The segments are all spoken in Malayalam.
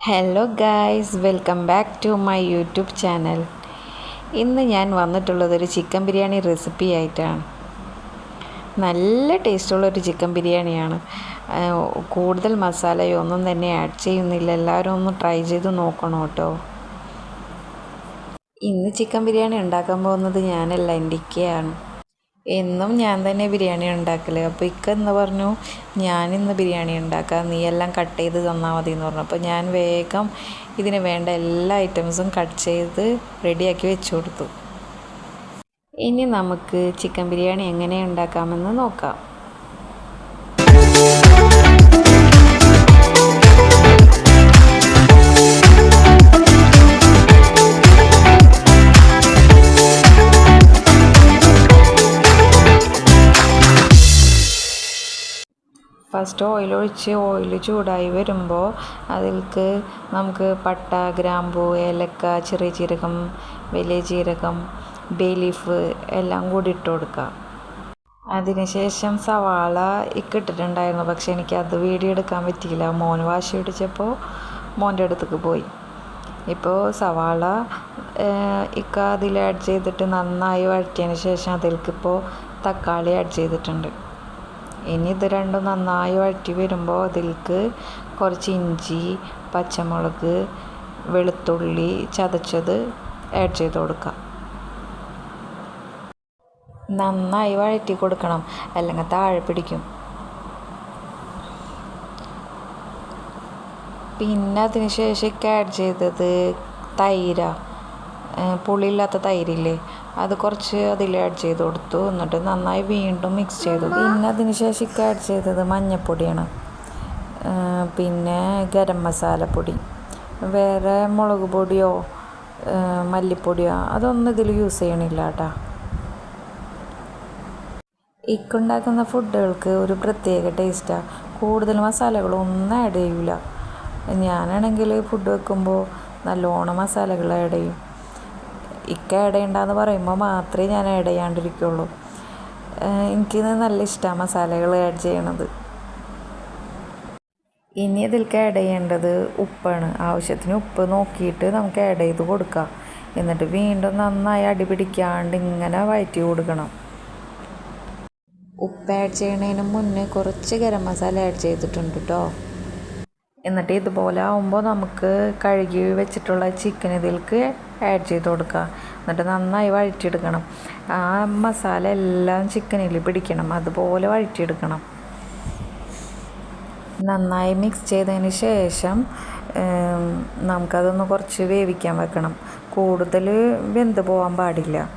Hello guys welcome back to my YouTube channel ഇന്ന് ഞാൻ വന്നിട്ടുള്ളത് ഒരു ചിക്കൻ ബിരിയാണി റെസിപ്പി ആയിട്ടാണ്. നല്ല ടേസ്റ്റുള്ള ഒരു ചിക്കൻ ബിരിയാണിയാണ്. കൂടുതൽ മസാലയോ ഒന്നും തന്നെ ആഡ് ചെയ്യുന്നില്ല. എല്ലാവരും ഒന്ന് ട്രൈ ചെയ്ത് നോക്കണം കേട്ടോ. ഇന്ന് ചിക്കൻ ബിരിയാണി ഉണ്ടാക്കാൻ പോകുന്നത് ഞാനല്ല എന്റെ ഇക്കയാണ്. എന്നും ഞാൻ തന്നെ ബിരിയാണി ഉണ്ടാക്കൽ. അപ്പോൾ ഇക്ക എന്ന് പറഞ്ഞു ഞാനിന്ന് ബിരിയാണി ഉണ്ടാക്കാം. നീ എല്ലാം കട്ട് ചെയ്ത് തന്നാൽ മതി എന്ന് പറഞ്ഞു. അപ്പോൾ ഞാൻ വേഗം ഇതിന് വേണ്ട എല്ലാ ഐറ്റംസും കട്ട് ചെയ്ത് റെഡിയാക്കി വെച്ചു കൊടുത്തു. ഇനി നമുക്ക് ചിക്കൻ ബിരിയാണി എങ്ങനെ ഉണ്ടാക്കാമെന്ന് നോക്കാം. ഫസ്റ്റ് ഓയിൽ ഒഴിച്ച് ഓയിൽ ചൂടായി വരുമ്പോൾ അതിൽക്ക് നമുക്ക് പട്ട ഗ്രാമ്പൂ ഏലക്ക ചെറിയ ജീരകം വലിയ ജീരകം ബേ ലീഫ് എല്ലാം കൂടി ഇട്ട് കൊടുക്കുക. അതിനുശേഷം സവാള ഇക്കിട്ടിട്ടുണ്ടായിരുന്നു. പക്ഷെ എനിക്ക് അത് വീഡിയോ എടുക്കാൻ പറ്റിയില്ല. മോൻ വാശി പിടിച്ചപ്പോൾ മോന്റെ അടുത്തേക്ക് പോയി. ഇപ്പോൾ സവാള ഇക്ക അതിൽ ആഡ് ചെയ്തിട്ട് നന്നായി വഴറ്റിയതിന് ശേഷം അതിൽക്കിപ്പോൾ തക്കാളി ആഡ് ചെയ്തിട്ടുണ്ട്. ഇനി ഇത് രണ്ടും നന്നായി വഴറ്റി വരുമ്പോൾ അതിലേക്ക് കുറച്ച് ഇഞ്ചി പച്ചമുളക് വെളുത്തുള്ളി ചതച്ചത് ആഡ് ചെയ്ത് കൊടുക്കാം. നന്നായി വഴറ്റി കൊടുക്കണം. അല്ലെങ്കിൽ താഴെ പിടിക്കും. പിന്നെ അതിന് ശേഷം ആഡ് ചെയ്തത് തൈര. പുളിയില്ലാത്ത തൈരില്ലേ അത് കുറച്ച് അതിൽ ആഡ് ചെയ്ത് കൊടുത്തു. എന്നിട്ട് നന്നായി വീണ്ടും മിക്സ് ചെയ്തു പിന്നെ അതിന് ശേഷം ആഡ് ചെയ്തത് മഞ്ഞൾപ്പൊടിയാണ് പിന്നെ ഗരം മസാലപ്പൊടി വേറെ മുളക് പൊടിയോ മല്ലിപ്പൊടിയോ അതൊന്നും ഇതിൽ യൂസ് ചെയ്യണില്ല കേട്ടോ ഇക്കുണ്ടാക്കുന്ന ഫുഡുകൾക്ക് ഒരു പ്രത്യേക ടേസ്റ്റാണ് കൂടുതൽ മസാലകളൊന്നും ആഡ് ചെയ്യൂല. ഞാനാണെങ്കിൽ ഫുഡ് വെക്കുമ്പോൾ നല്ലോണം മസാലകൾ ആഡ് ചെയ്യും. ഇക്ക ഇടയുണ്ടെന്ന് പറയുമ്പോൾ മാത്രമേ ഞാൻ ഇടയാണ്ടിരിക്കുള്ളൂ. എനിക്കിത് നല്ല ഇഷ്ടമാണ് മസാലകൾ ആഡ് ചെയ്യണത്. ഇനി ഇതിലേക്ക് ആഡ് ചെയ്യേണ്ടത് ഉപ്പാണ്. ആവശ്യത്തിന് ഉപ്പ് നോക്കിയിട്ട് നമുക്ക് ആഡ് ചെയ്ത് കൊടുക്കാം. എന്നിട്ട് വീണ്ടും നന്നായി അടിപിടിക്കാണ്ട് ഇങ്ങനെ വയറ്റി കൊടുക്കണം. ഉപ്പ് ആഡ് ചെയ്യണതിന് മുന്നേ കുറച്ച് ഗരം മസാല ആഡ് ചെയ്തിട്ടുണ്ട് കേട്ടോ എന്നിട്ട് ഇതുപോലെ ആവുമ്പോൾ നമുക്ക് കഴുകി വെച്ചിട്ടുള്ള ചിക്കൻ ഇതിലേക്ക് ആഡ് ചെയ്ത് കൊടുക്കുക എന്നിട്ട് നന്നായി വഴറ്റിയെടുക്കണം. ആ മസാല എല്ലാം ചിക്കനിൽ പിടിക്കണം. അതുപോലെ വഴറ്റിയെടുക്കണം. നന്നായി മിക്സ് ചെയ്തതിന് ശേഷം നമുക്കതൊന്ന് കുറച്ച് വേവിക്കാൻ വെക്കണം. കൂടുതൽ വെന്ത് പോകാൻ പാടില്ല.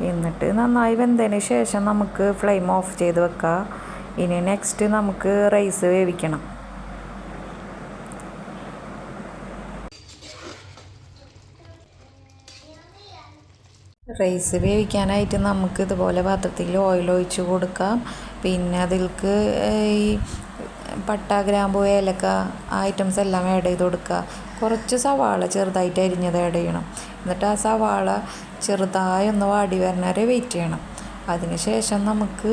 എന്നിട്ട് നന്നായി വെന്തതിന് ശേഷം നമുക്ക് ഫ്ലെയിം ഓഫ് ചെയ്ത് വെക്കുക ഇനി നെക്സ്റ്റ് നമുക്ക് റൈസ് വേവിക്കണം. റൈസ് വേവിക്കാനായിട്ട് നമുക്ക് ഇതുപോലെ പാത്രത്തിൽ ഓയിൽ ഒഴിച്ച് കൊടുക്കാം. പിന്നെ അതിൽക്ക് ഈ പട്ട ഗ്രാമ്പു ഏലക്ക ഐറ്റംസ് എല്ലാം ആഡ് ചെയ്ത് കൊടുക്കുക. കുറച്ച് സവാള ചെറുതായിട്ട് അരിഞ്ഞത് ആഡ് ചെയ്യണം. എന്നിട്ട് ആ സവാള ചെറുതായി ഒന്ന് വാടി വരണ വരെ വെയിറ്റ് ചെയ്യണം. അതിനുശേഷം നമുക്ക്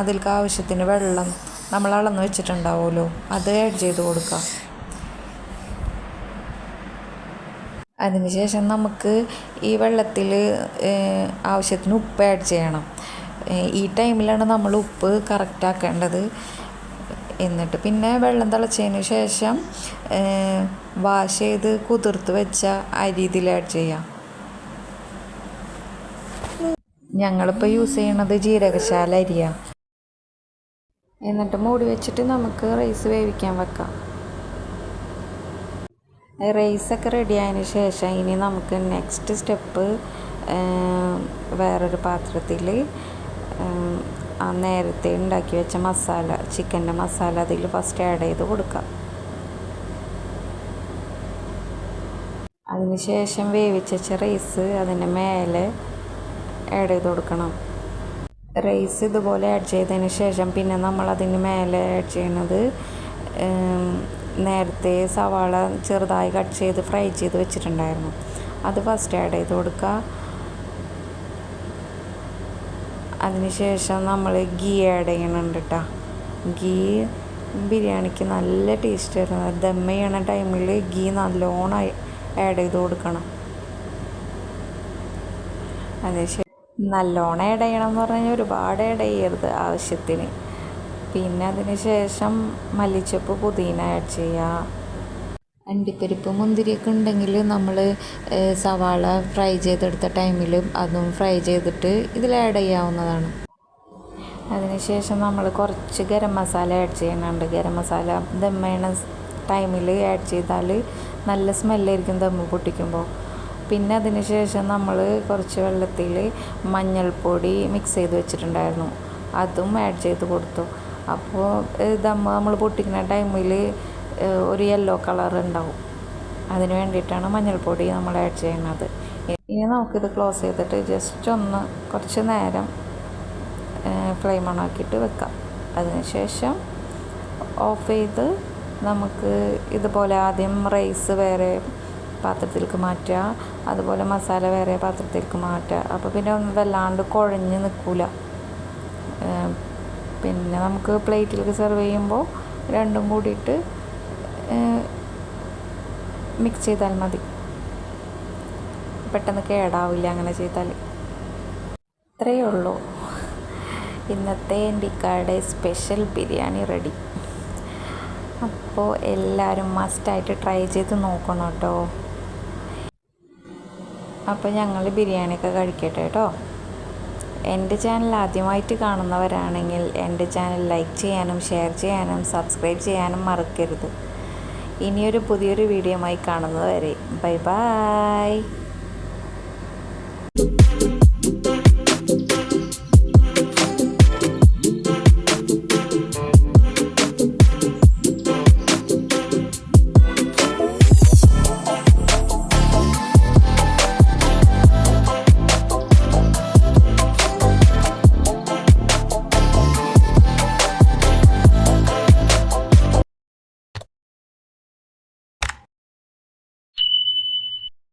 അതിൽക്ക് ആവശ്യത്തിന് വെള്ളം നമ്മൾ അളന്ന് വെച്ചിട്ടുണ്ടാവുമല്ലോ. അത് ആഡ് ചെയ്ത് കൊടുക്കാം അതിനുശേഷം നമുക്ക് ഈ വെള്ളത്തിൽ ആവശ്യത്തിന് ഉപ്പ് ആഡ് ചെയ്യണം. ഈ ടൈമിലാണ് നമ്മൾ ഉപ്പ് കറക്റ്റ് ആക്കേണ്ടത്. എന്നിട്ട് പിന്നെ വെള്ളം തിളച്ചതിന് ശേഷം വാഷ് ചെയ്ത് കുതിർത്ത് വെച്ച അരി ഇതിൽ ആഡ് ചെയ്യാം. ഞങ്ങളിപ്പോൾ യൂസ് ചെയ്യണത് ജീരകശാല അരിയാണ് എന്നിട്ട് മൂടി വെച്ചിട്ട് നമുക്ക് റൈസ് വേവിക്കാൻ വെക്കാം. റൈസൊക്കെ റെഡി ആയതിന് ശേഷം ഇനി നമുക്ക് നെക്സ്റ്റ് സ്റ്റെപ്പ് വേറൊരു പാത്രത്തിൽ ആ നേരത്തെ ഉണ്ടാക്കി വെച്ച മസാല ചിക്കന്റെ മസാല അതിൽ ഫസ്റ്റ് ആഡ് ചെയ്ത് കൊടുക്കാം. അതിന് ശേഷം വേവിച്ച വെച്ച റൈസ് അതിന്റെ മേലെ ആഡ് ചെയ്ത് കൊടുക്കണം. റൈസ് ഇതുപോലെ ആഡ് ചെയ്തതിന് ശേഷം പിന്നെ നമ്മൾ അതിന് മേലെ ആഡ് ചെയ്യുന്നത് നേരത്തെ സവാള ചെറുതായി കട്ട് ചെയ്ത് ഫ്രൈ ചെയ്ത് വെച്ചിട്ടുണ്ടായിരുന്നു. അത് ഫസ്റ്റ് ആഡ് ചെയ്ത് കൊടുക്കുക അതിനുശേഷം നമ്മൾ ഗീ ആഡ് ചെയ്യണുണ്ട് കേട്ടോ ഗീ ബിരിയാണിക്ക് നല്ല ടേസ്റ്റ് വരുന്നത് ദം ചെയ്യണ ടൈമിൽ ഗീ നല്ലോണം ആഡ് ചെയ്ത് കൊടുക്കണം. അതിന് ശേഷം നല്ലോണം ആഡ് ചെയ്യണം എന്ന് പറഞ്ഞാൽ ഒരുപാട് ആഡ് ചെയ്യരുത് ആവശ്യത്തിന്. പിന്നെ അതിന് ശേഷം മല്ലിച്ചപ്പ് പുതിന ആഡ് ചെയ്യുക അണ്ടിപ്പരിപ്പ് മുന്തിരിയൊക്കെ ഉണ്ടെങ്കിൽ നമ്മൾ സവാള ഫ്രൈ ചെയ്തെടുത്ത ടൈമിൽ അതും ഫ്രൈ ചെയ്തിട്ട് ഇതിൽ ആഡ് ചെയ്യാവുന്നതാണ്. അതിനുശേഷം നമ്മൾ കുറച്ച് ഗരം മസാല ആഡ് ചെയ്യുന്നുണ്ട്. ഗരം മസാല ദം ചെയ്യണ ടൈമിൽ ആഡ് ചെയ്താൽ നല്ല സ്മെല്ലായിരിക്കും ദമ്മ് പൊട്ടിക്കുമ്പോൾ. പിന്നെ അതിന് ശേഷം നമ്മൾ കുറച്ച് വെള്ളത്തിൽ മഞ്ഞൾപ്പൊടി മിക്സ് ചെയ്ത് വെച്ചിട്ടുണ്ടായിരുന്നു. അതും ആഡ് ചെയ്ത് കൊടുത്തു. അപ്പോൾ ദമ്മ് നമ്മൾ പൊട്ടിക്കുന്ന ടൈമിൽ ഒരു യെല്ലോ കളർ ഉണ്ടാവും. അതിന് വേണ്ടിയിട്ടാണ് മഞ്ഞൾപ്പൊടി നമ്മൾ ആഡ് ചെയ്യുന്നത് ഇനി നമുക്കിത് ക്ലോസ് ചെയ്തിട്ട് ജസ്റ്റ് ഒന്ന് കുറച്ച് നേരം ഫ്ലെയിം ഓൺ ആക്കിയിട്ട് വെക്കാം. അതിനുശേഷം ഓഫ് ചെയ്ത് നമുക്ക് ഇതുപോലെ ആദ്യം റൈസ് വേറെ പാത്രത്തിലേക്ക് മാറ്റുക അതുപോലെ മസാല വേറെ പാത്രത്തിലേക്ക് മാറ്റുക. അപ്പോൾ പിന്നെ ഒന്ന് വല്ലാണ്ട് കുഴഞ്ഞ് നിൽക്കില്ല പിന്നെ നമുക്ക് പ്ലേറ്റിലേക്ക് സെർവ് ചെയ്യുമ്പോൾ രണ്ടും കൂടിയിട്ട് മിക്സ് ചെയ്താൽ മതി. പെട്ടെന്ന് കേടാവില്ല അങ്ങനെ ചെയ്താൽ. ഇത്രയേ ഉള്ളൂ. ഇന്നത്തെ എന്റെ സ്പെഷ്യൽ ബിരിയാണി റെഡി അപ്പോൾ എല്ലാവരും മസ്റ്റായിട്ട് ട്രൈ ചെയ്ത് നോക്കണം കേട്ടോ. അപ്പോൾ ഞങ്ങൾ ബിരിയാണിയൊക്കെ കഴിക്കട്ടെ കേട്ടോ. എന്റെ ചാനൽ ആദ്യമായിട്ട് കാണുന്നവരാണെങ്കിൽ എന്റെ ചാനൽ ലൈക്ക് ചെയ്യാനും ഷെയർ ചെയ്യാനും സബ്സ്ക്രൈബ് ചെയ്യാനും മറക്കരുത്. ഇനിയൊരു പുതിയൊരു വീഡിയോയുമായി കാണുന്നത് വരെ ബൈ ബൈ.